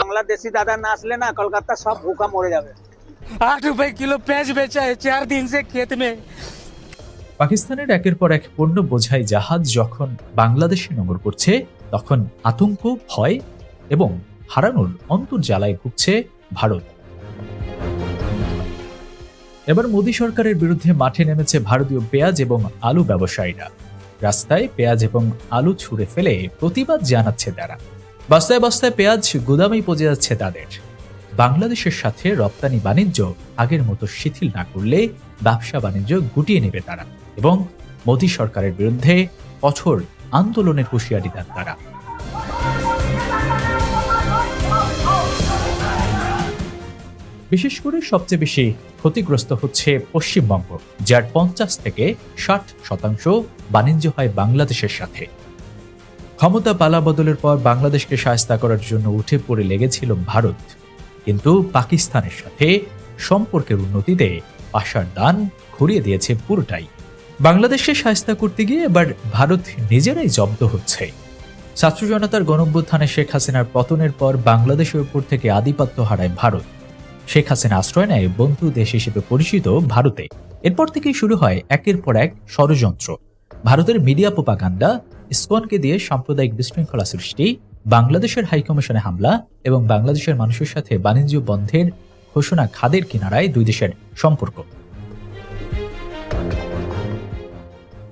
বাংলাদেশি দাদা না আসলে না কলকাতা সব ভুকা মরে যাবে। আট রুপে কিলো পেঁয়াজ বেচা চার দিন সে খেত মে। পাকিস্তানের একের পর এক পণ্য বোঝাই জাহাজ যখন বাংলাদেশে নগর করছে তখন আতঙ্ক ভয় এবং হারানোর অন্তর জ্বালায় ভুগছে ভারত। এবার মোদী সরকারের বিরুদ্ধে মাঠে নেমেছে ভারতীয় পেঁয়াজ এবং আলু ব্যবসায়ীরা। রাস্তায় পেঁয়াজ এবং আলু ছুঁড়ে ফেলে প্রতিবাদ জানাচ্ছে তারা। বস্তায় বস্তায় পেঁয়াজ গুদামেই পচে যাচ্ছে তাদের। বাংলাদেশের সাথে রপ্তানি বাণিজ্য আগের মতো শিথিল না করলে ব্যবসা বাণিজ্য গুটিয়ে নেবে তারা এবং মোদী সরকারের বিরুদ্ধে কঠোর আন্দোলনের হুঁশিয়ারি দেন তারা। বিশেষ করে সবচেয়ে বেশি ক্ষতিগ্রস্ত হচ্ছে পশ্চিমবঙ্গ, যার পঞ্চাশ থেকে ষাট শতাংশ বাণিজ্য হয় বাংলাদেশের সাথে। ক্ষমতা পালা বদলের পর বাংলাদেশকে সায়স্তা করার জন্য উঠে পড়ে লেগেছিল ভারত। কিন্তু পাকিস্তানের সাথে সম্পর্কের উন্নতিতে আশার দান ঘুরিয়ে দিয়েছে পুরোটাই। বাংলাদেশে সায়স্তা করতে গিয়ে এবার ভারত নিজেরাই জব্দ হচ্ছে। ছাত্র জনতার গণঅভ্যুত্থানে শেখ হাসিনার পতনের পর বাংলাদেশের উপর থেকে আধিপত্য হারায় ভারত। শেখ হাসিনা আশ্রয় নেয় বন্ধু দেশ হিসেবে পরিচিত ভারতে। এরপর থেকেই শুরু হয় একের পর এক ষড়যন্ত্র। ভারতের মিডিয়া পোপাকান্ডা ইসকনকে দিয়ে সাম্প্রদায়িক বিশৃঙ্খলা সৃষ্টি, বাংলাদেশের হাইকমিশনে হামলা এবং বাংলাদেশের মানুষের সাথে বাণিজ্য বন্ধের ঘোষণা খাদের কিনারায় দুই দেশের সম্পর্ক।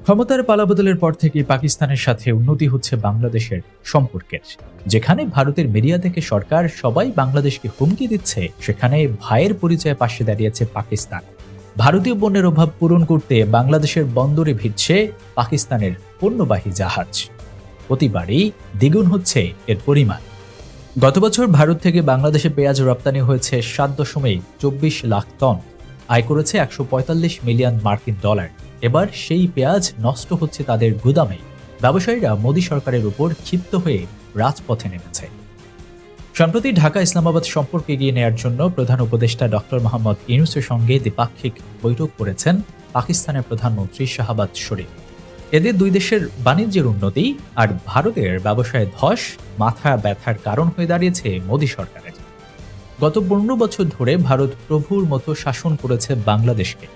ক্ষমতার পালাবদলের পর থেকে পাকিস্তানের সাথে উন্নতি হচ্ছে বাংলাদেশের সম্পর্কের। যেখানে ভারতের মিডিয়া থেকে সরকার সবাই বাংলাদেশকে হুমকি দিচ্ছে, সেখানে ভাইয়ের পরিচয়ে পাশে দাঁড়িয়েছে পাকিস্তান। ভারতীয় পণ্যের অভাব পূরণ করতে বাংলাদেশের বন্দরে ভিড়ছে পাকিস্তানের পণ্যবাহী জাহাজ। প্রতিবারই দ্বিগুণ হচ্ছে এর পরিমাণ। গত বছর ভারত থেকে বাংলাদেশে পেঁয়াজ রপ্তানি হয়েছে সাত দশমিক চব্বিশ লাখ টন, আয় করেছে একশো পঁয়তাল্লিশ মিলিয়ন মার্কিন ডলার। এবার সেই পেঁয়াজ নষ্ট হচ্ছে তাদের গুদামে। ব্যবসায়ীরা মোদী সরকারের উপর ক্ষিপ্ত হয়ে রাজপথে নেমেছে। সম্প্রতি ঢাকা ইসলামাবাদ সম্পর্কে এগিয়ে নেয়ার জন্য প্রধান উপদেষ্টা ডক্টর মোহাম্মদ ইউনুসের সঙ্গে দ্বিপাক্ষিক বৈঠক করেছেন পাকিস্তানের প্রধানমন্ত্রী শাহাবাদ শরীফ। এদের দুই দেশের বাণিজ্যের উন্নতি আর ভারতের ব্যবসায় ধস মাথা ব্যথার কারণ হয়ে দাঁড়িয়েছে মোদী সরকারের। গত পনেরো বছর ধরে ভারত প্রভুর মতো শাসন করেছে বাংলাদেশকে।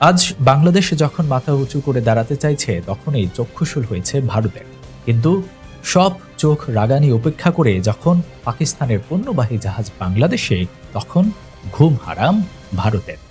আজ বাংলাদেশে যখন মাথা উঁচু করে দাঁড়াতে চাইছে, তখনই চক্ষুশূল হয়েছে ভারতের। কিন্তু সব চোখ রাগানি উপেক্ষা করে যখন পাকিস্তানের পণ্যবাহী জাহাজ বাংলাদেশে, তখন ঘুম হারাম ভারতের।